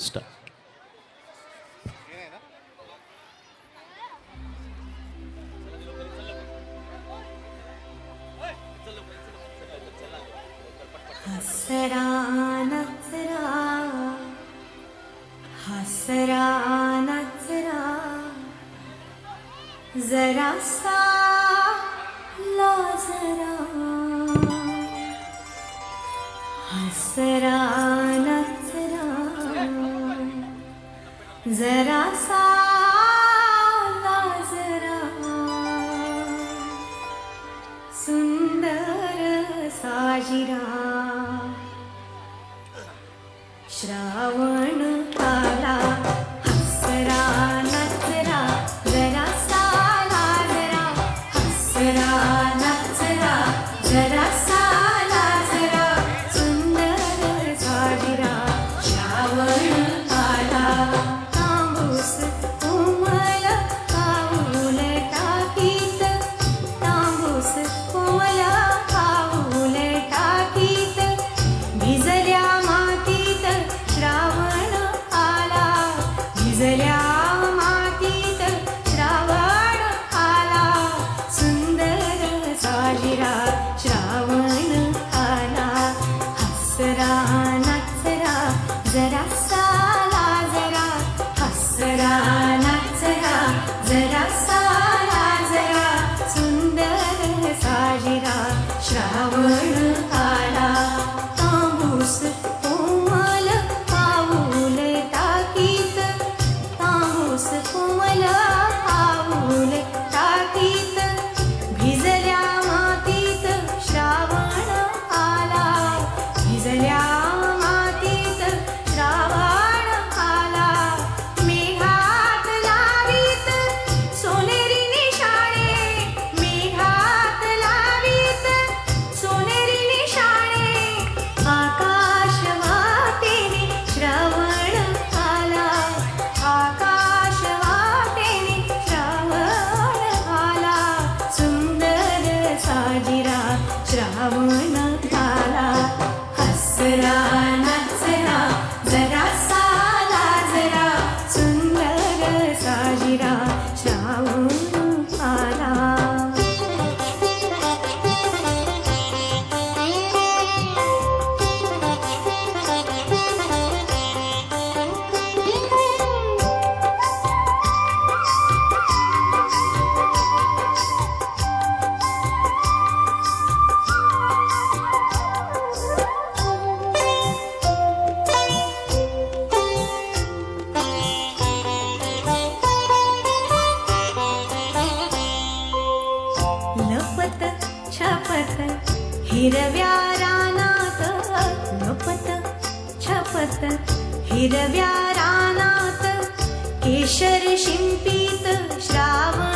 Start ಹಸರಾ ನಸರಾ ಹಸರಾ ನಸರಾ ಜರಾ ಸಾ low ಜರಾ ಹಸರಾ जरा सा जरा सुन्दर साजिरा श्रावण हसरा नाचरा जरा साला जरा. हसरा नाचरा जरा साला जरा. सुंदर साजिरा श्रावण पत छपत हिरव्याराणात् पत छपत हिर व्याराणात् केशर शिम्पीत श्रावण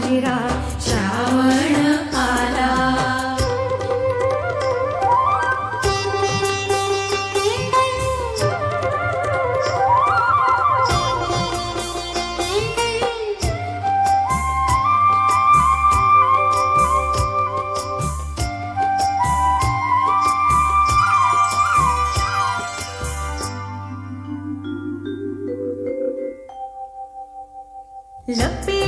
गजरा श्रावण आला. लपी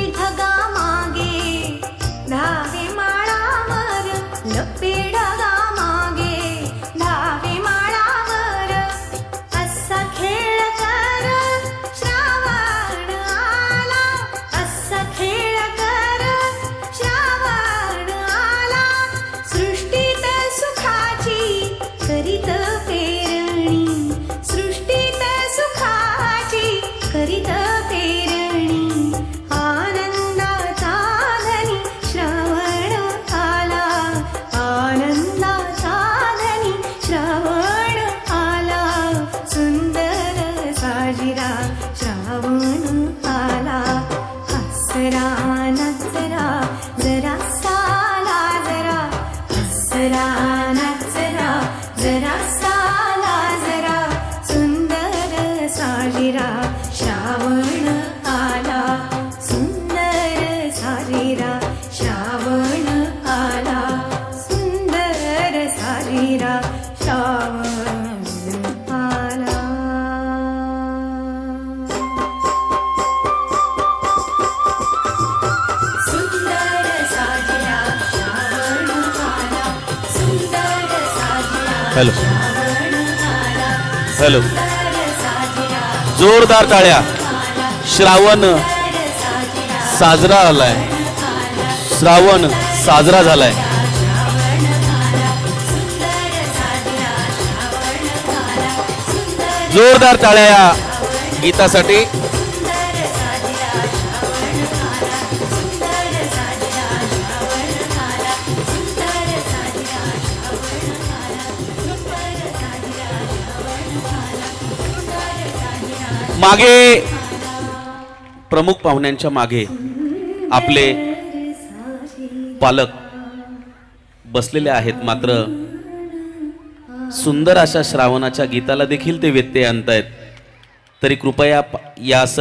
ना जरा जरा साला जरा हसरा हॅलो. हॅलो. जोरदार टाळ्या. श्रावण साजरा आलाय श्रावण साजरा झालाय. जोरदार टाळ्या या गीतासाठी. मागे प्रमुख पाहुण्यांच्या मागे आपले पालक बसलेले आहेत. मात्र सुंदर अशा श्रावणाच्या गीताला देखील ते व्यत्यय आणतायत. तरी कृपया या सर्व